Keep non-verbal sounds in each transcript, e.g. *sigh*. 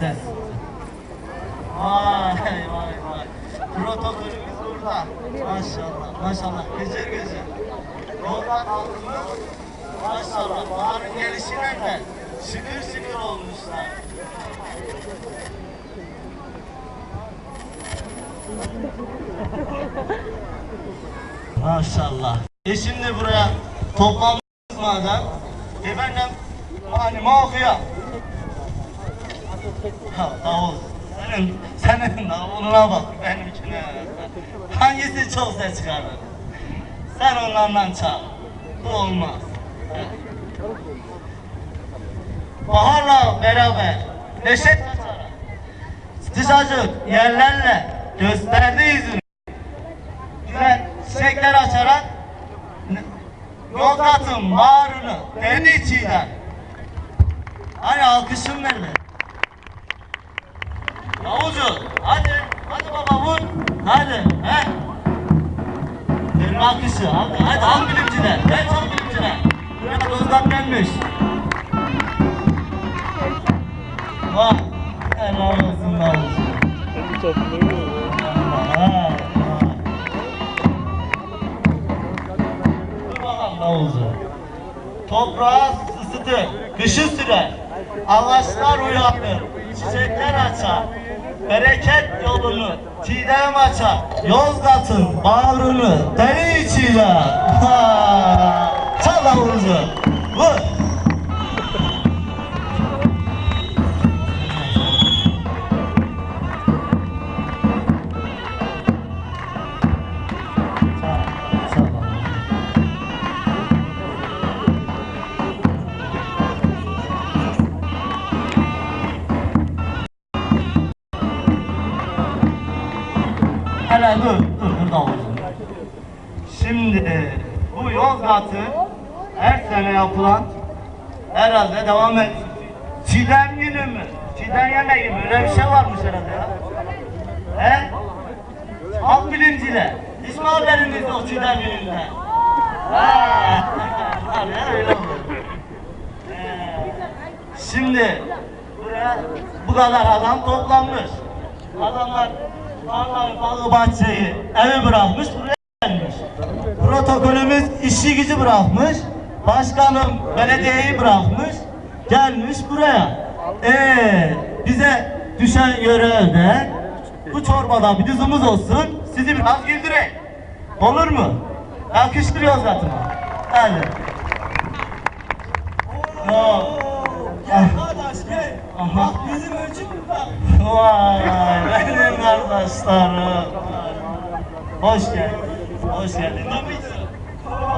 ses. Vay vay vay. Protokolümüz burada. Maşallah maşallah. Gıcır gıcır. Yoldan aldığımız maşallah. Baharın gelişine de şıkır şıkır olmuşlar. Maşallah. E şimdi buraya toplanmış madem. E de halime okuyor. Ha. Senin, senin davuluna bak benimkine. Hangisi çok ses çıkarır? Sen onlardan çal. Bu olmaz. Baharla beraber neşe saçarak sıcacık yerlerle gösterdi yüzünü. Güzel çiçekler açarak Yozgat'ın bağrını deli içiyle. Hani alkışım nerede? Yavucu hadi hadi baba vur. Hadi he. Verin alkışı hadi hadi al bilimciler ver al bilimciler Buraya Yozgat gelmiş Vah helal olsun Yavucu Allah Dur bakalım Yavucu Toprağı ısıtır, kışı sürer, ağaçlar uyanır, çiçekler açar, bereket yolunu çiğdem açar, Yozgat'ın bağrını deri içiyle. Çal davulucu, vur. Devam et. Çiğdem günü mü? Çiğdem yemeği mi? Öyle bir şey varmış herhalde ya. He? Halk bilinciler. Hiç mi haberiniz yok Çiğdem gününden? Ha, var ya öyle olur. Şimdi buraya bu kadar adam toplanmış. Adamlar tarlayı, bağı, bahçeyi, evi bırakmış, buraya gelmiş. Protokolümüz işi gücü bırakmış. Başkanım belediyeyi bırakmış. Gelmiş buraya. Ee, bize düşen görevde bu çorbada bir düzümüz olsun. Sizi biraz güldüreyim. Olur mu? Alkışlıyoruz zaten. Hadi. Yo. Arkadaş gel. Aha. Bak bizim ölçüm bak. Vay benim kardeşlerim. Hoş geldin. Hoş geldin.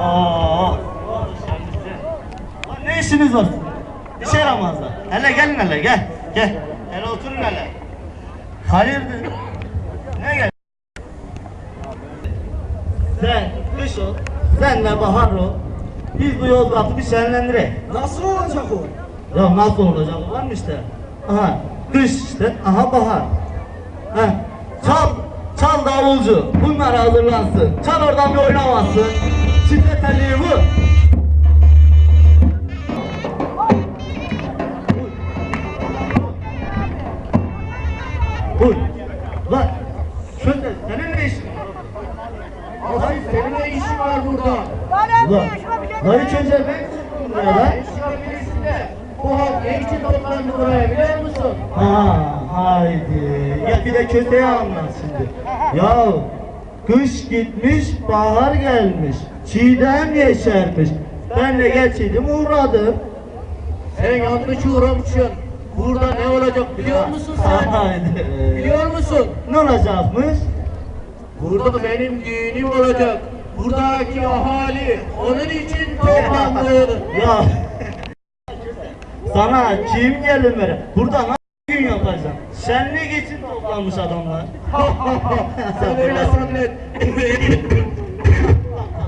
Oo. Ne işiniz var? Yaramazlar. Hele gelin hele gel. Gel. Hele oturun hele. Hayırdır? Ne gel? Sen kış ol. Sen de bahar ol. Biz bu Yozgat'ı bir şenlendirelim. Nasıl olacak o? Ya nasıl olacak var mı işte? Aha kış işte, aha bahar. Ha, çal, çal davulcu. Bunlar hazırlansın. Çal oradan bir oynamasın. Çifte telliyi vur. Vur. Lan, şöyle senin ne işin var? Ay senin ne işin var burada? Ulan, lan hiç önce ben çıktım buraya lan. Birisinde. Bu halk ne için toplandı buraya biliyor musun? Ha, haydi. Ya bir de kötüye anlat şimdi. Ya kış gitmiş, bahar gelmiş. Çiğdem yeşermiş. Ben de geçeydim uğradım. Sen yanlış uğramışsın. Burada ne olacak biliyor musun sen? Biliyor musun? Ne olacakmış? Burada benim düğünüm olacak. Buradaki ahali onun için toplandı. Ya *laughs* sana kim gelin böyle? Burada nasıl gün yapacaksın? Şenlik için toplanmış adamlar. *laughs* Sen öyle zannet. *laughs*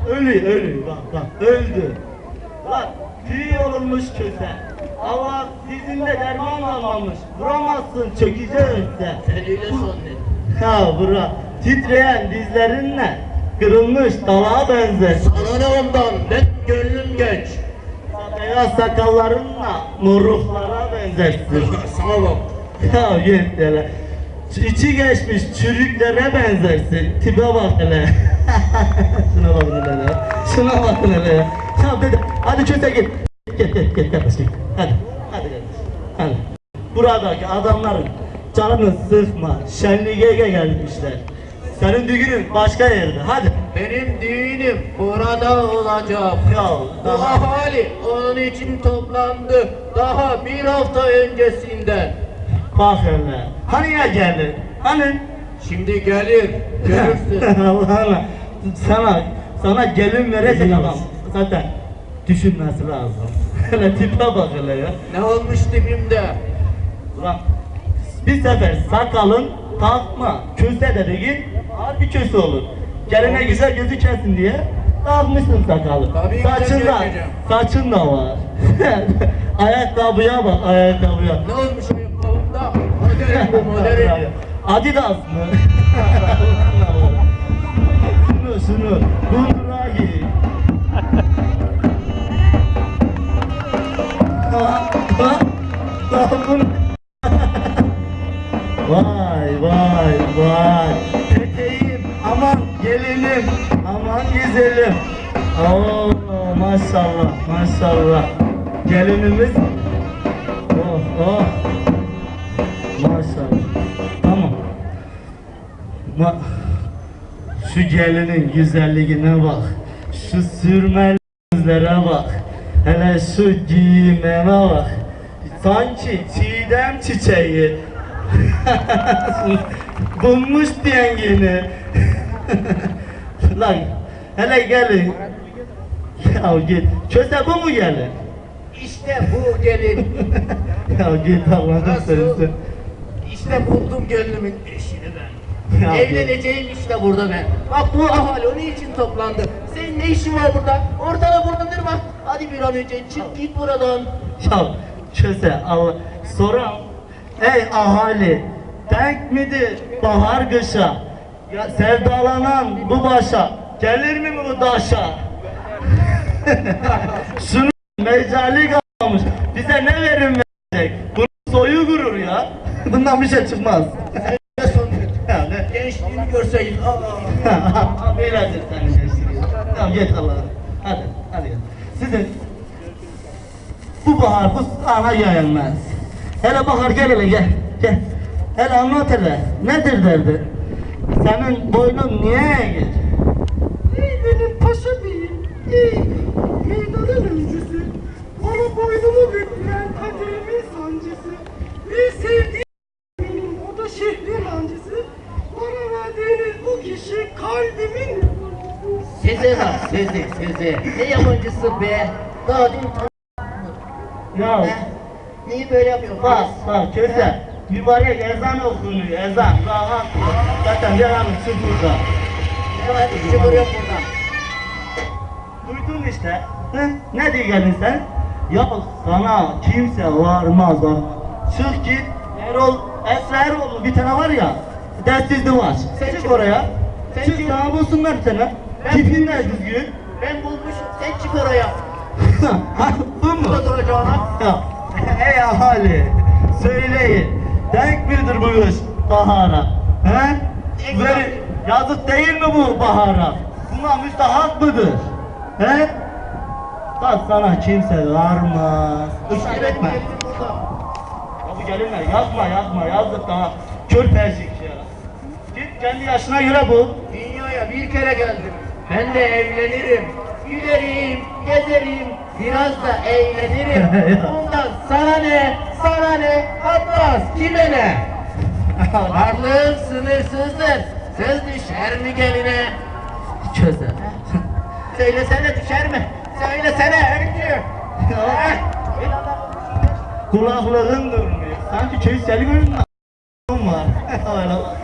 Ölü ölü bak bak öldü. Bak tüy yorulmuş köse. Ama dizinde derman almamış. Vuramazsın çökeceğiz de. Sen öyle zannet. Ha bura titreyen dizlerinle kırılmış dala benzer. Sana ne ondan? Net gönlüm genç. Beyaz sakallarınla moruklara benzersin. Sana bak. Ya git. Ç- İçi geçmiş çürüklere benzersin. Tipe bak hele. *laughs* Şuna bakın hele. Şuna bakın hele. Ya dede hadi çöze git. Git git git kardeş git. Hadi. Hadi kardeş. Hadi. Buradaki adamların canını sıkma. Şenliğe gelmişler. Senin düğünün başka yerde. Hadi. Benim düğünüm burada olacak. Ya Bu daha. ahali onun için toplandı. Daha bir hafta öncesinden. Bak hele. Hani ya geldin? Hani? Şimdi gelir. Görürsün. *laughs* Allah'ına sana sana gelin verecek adam zaten düşünmesi lazım. Hele tipe bak hele ya. ne olmuş dibimde? Ulan bir sefer sakalın takma. Köse dediğin harbi köse olur. Geline güzel gözükesin diye takmışsın sakalı. Tabii saçın da, saçın da var. *laughs* ayakkabıya bak ayakkabıya. Ne olmuş ayakkabımda? Modern bu modern. *laughs* Adidas mı? *laughs* şunu şunu. Kundura giy. Vay vay vay. Peteğim aman gelinim aman güzelim. Oo maşallah maşallah. Gelinimiz oh oh maşallah. Tamam. Ma şu gelinin güzelliğine bak. Şu sürmeli bak. Hele şu giyimine bak. Sanki çiğdem çiçeği. *laughs* Bulmuş dengini. *laughs* Lan hele gelin. Ya git. Köse bu mu gelin? İşte bu gelin. *laughs* ya git Nasıl? seversen. İşte buldum gönlümün eşini ben. Ya Evleneceğim işte burada ben. Bak bu ahali onun için toplandı. Senin ne işin var burada? Ortada bulundurma. Hadi bir an önce çık git buradan. Ya köse Allah soram. Ey ahali denk midir bahar kışa? Ya sevdalanan bu başa gelir mi bu daşa? *laughs* Şunu mecali kalmış. Bize ne verim verecek? Bunun soyu gurur ya. *laughs* Bundan bir şey çıkmaz. Ne son Ya ne? Gençliğini görseydin. Aa. Senin gençliğin. Tamam git Allah'a. Hadi, hadi. Sizin bu bahar bu ana yayılmaz. Hele bahar gel hele gel. Gel. Hele anlat hele. Nedir derdi? Senin boynun niye eğik? Ey benim paşa beyim, ey meydanın öncüsü, bana boynumu bükleyen kaderimin sancısı, bir sevdiğim benim, o da şehrin hancısı, bana verdiğiniz bu kişi kalbimin. Seze bak seze seze. Ne yabancısı be. Daha dün Ya He? Niye böyle yapıyorsun? bak bak köse. Mübarek ezan okunuyor ezan. Rahat. Zaten devamı sıfırda. Evet, şıkır yok burada. Duydun işte. Hı? Ne diye geldin sen? Ya sana kimse varmaz ha. Çık git. Erol, Esra Erol bir tane var ya. Dersizli var. Sen çık. oraya. Sen çık çık. daha bulsunlar seni. Ben Tipin de düzgün. Ben bulmuşum. Sen çık oraya. *laughs* bu mu? Burada duracağına. Ya, *laughs* ey ahali. Söyleyin. Denk midir bu iş bahara? He? Denk yazık değil mi bu bahara? Buna müstahak mıdır? He? Bak sana kimse varmaz. Işkil etme. Burada. Ya bu gelinme yazma yazma yazdık daha. Kör perşik ya. Git kendi yaşına göre bul. Dünyaya bir kere geldim. Ben de evlenirim. Gülerim, gezerim, biraz da eğlenirim. *laughs* Bundan sana ne, sana ne, Abbas kime ne? *laughs* Varlığım sınırsızdır. Söz düşer mi geline? Köze. Söylesene düşer mi? Söylesene öncü. *laughs* Kulaklığın durmuyor. Sanki köy seni görünmüyor. var. Öyle.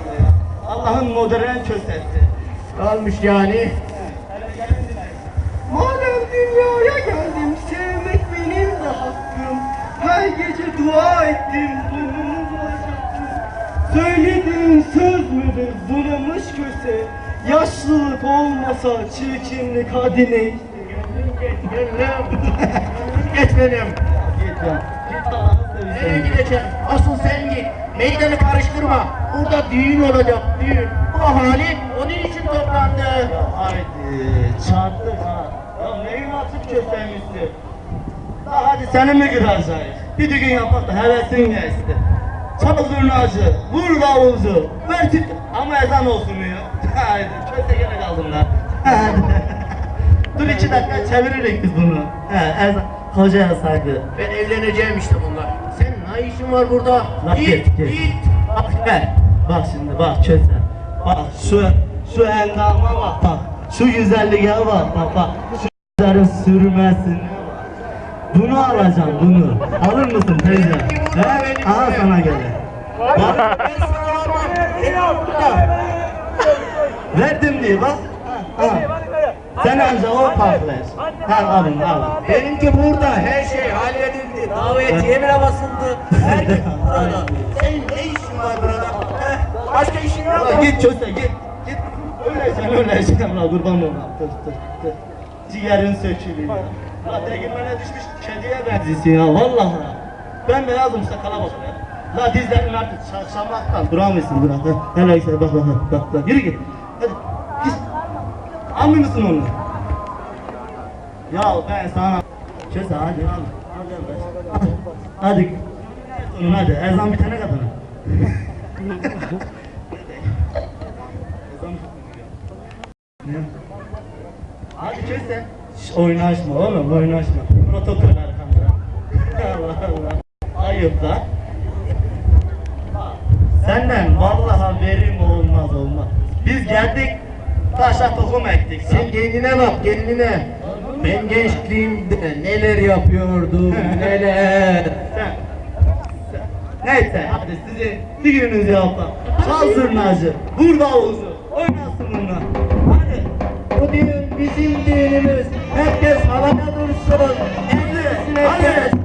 Allah'ın modern kösesi. Olmuş yani. Madem dünyaya geldim, sevmek benim de hakkım. Her gece dua ettim, burnumu bulacaktım. Söylediğin söz müdür bunamış köse? Yaşlılık olmasa çirkinlik hadi ne? Geç benim. Git ya. Git Nereye gideceğim? Asıl sen git. Meydanı karıştırma. Burada düğün olacak düğün. Bu ahali onun için toplandı. Ya haydi çattık ha. Ya neyin açıp kösteğimizdi? La hadi seni mi kıracağız? Bir düğün yapak da hevesin geçti. Çal zurnacı, vur davulcu, ver tip ama ezan olsun *laughs* ya. Haydi köste gene kaldım lan. *laughs* Dur iki dakika çeviririk biz bunu. He ezan. Hocaya saygı. Ben evleneceğim işte bunlar. Ne işin var burada? Bak Git, git, git. Bak gel. Bak şimdi bak köse. Bak şu şu endama bak bak. Şu güzelliğe bak bak bak. Şu güzellerin sürmesine bak. Bunu alacağım bunu. Alır mısın teyze? He? Aha sana gelir. Bak Ben sana burada. verdim diye bak. Ha, ha. Sen anca o patlar. Ha alın alın. Benimki burada. Her şey halledildi. Davetiye bile basıldı. Herkes burada. Senin ne işin var burada? Heh, Başka işin yok mu? git köse git. Git. Öyleysen öyleysen la kurban olayım. Dur dur dur. Ciğerin sökülüyor. La değirmene düşmüş kediye benziyorsun ya vallahi. Ben beyazım sakala bak ya. La dizlerin artık şaşamaktan duramıyorsun. Hele işte bak bak bak. Yürü git. Almıyor musun onu? Ya ben sana Köse hadi al. Hadi hadi. Hadi. Ezan bitene kadar. Hadi köse. Şş, oynaşma oğlum oynaşma. Protokol arkamda. Allah Allah. Ayıp lan. Senden vallahi verim olmaz olmaz. Biz geldik taşa tohum ektik. Sen kendine bak kendine. Ben gençliğimde neler yapıyordum *laughs* neler. Sen, sen. Neyse hadi sizin düğününüzü yapalım. Çal zurnacı, vur davulcu, oynasın bunlar. Hadi. Bu düğün bizim düğünümüz. Herkes havada dursun. Herkes. Hadi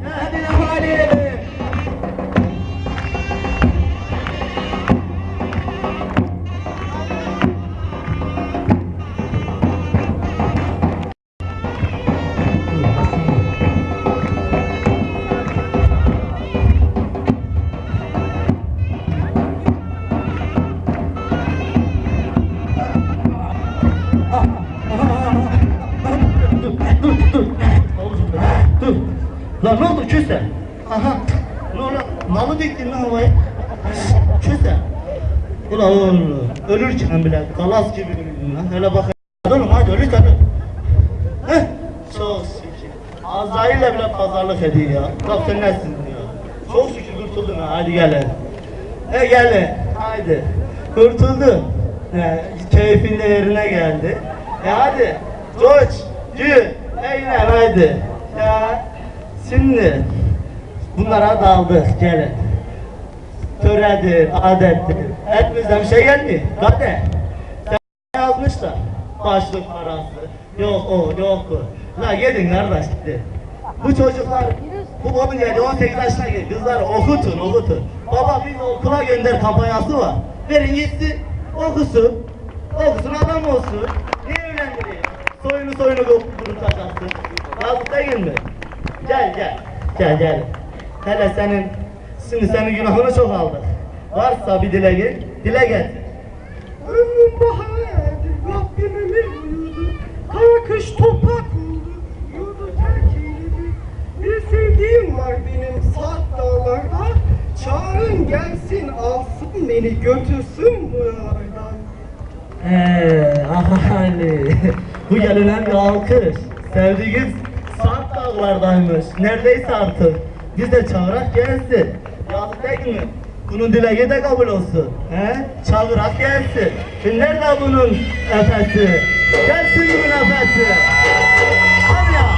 ölürken bile galas gibi. Hele bak. Oğlum hadi tabii. Heh. Çok şükür. Azrail'le bile pazarlık ediyor ya. Bak sen nesin ya. Çok şükür kurtuldun ha. Hadi gelin. He gelin. Haydi. Kurtuldun. He, keyfin de yerine geldi. E hadi. Coç. Cü. Eğlen hadi. Ya. Şimdi. Bunlara daldık. Gelin. Töredir, adettir. Elimizden bir şey gelmiyor. Kader. Sen yazmışlar. Başlık parası. Yok o, yok o. La gidin kardeş gitti. Bu çocuklar, bu babın geldi 18 yaşına geldi. Kızları okutun, okutun. Baba biz okula gönder kampanyası var. Verin gitsin, okusun. Okusun adam olsun. Niye evlendiriyor? Soyunu soyunu kurutacaksın. Yazık değil mi? Gel gel. Gel gel. Hele senin, şimdi senin günahını çok aldık. Varsa bir dile gel, dile gel. Ömrüm bahar erdi, Rabbim ömür buyurdu. Kara kış toprak oldu, yurdu terk eyledi. Bir sevdiğim var benim sarp dağlarda. Çağırın gelsin alsın beni götürsün buralardan. Eee ahali. Bu gelinen bir alkış. Sevdiğiniz Sarp dağlardaymış. Neredeyse artık. Biz de çağırak gelsin. Yazık değil mi? Bunun dileği de kabul olsun. He? Çağırak gelsin. Nerede bunun efesi? Gelsin bunun efesi. Ya.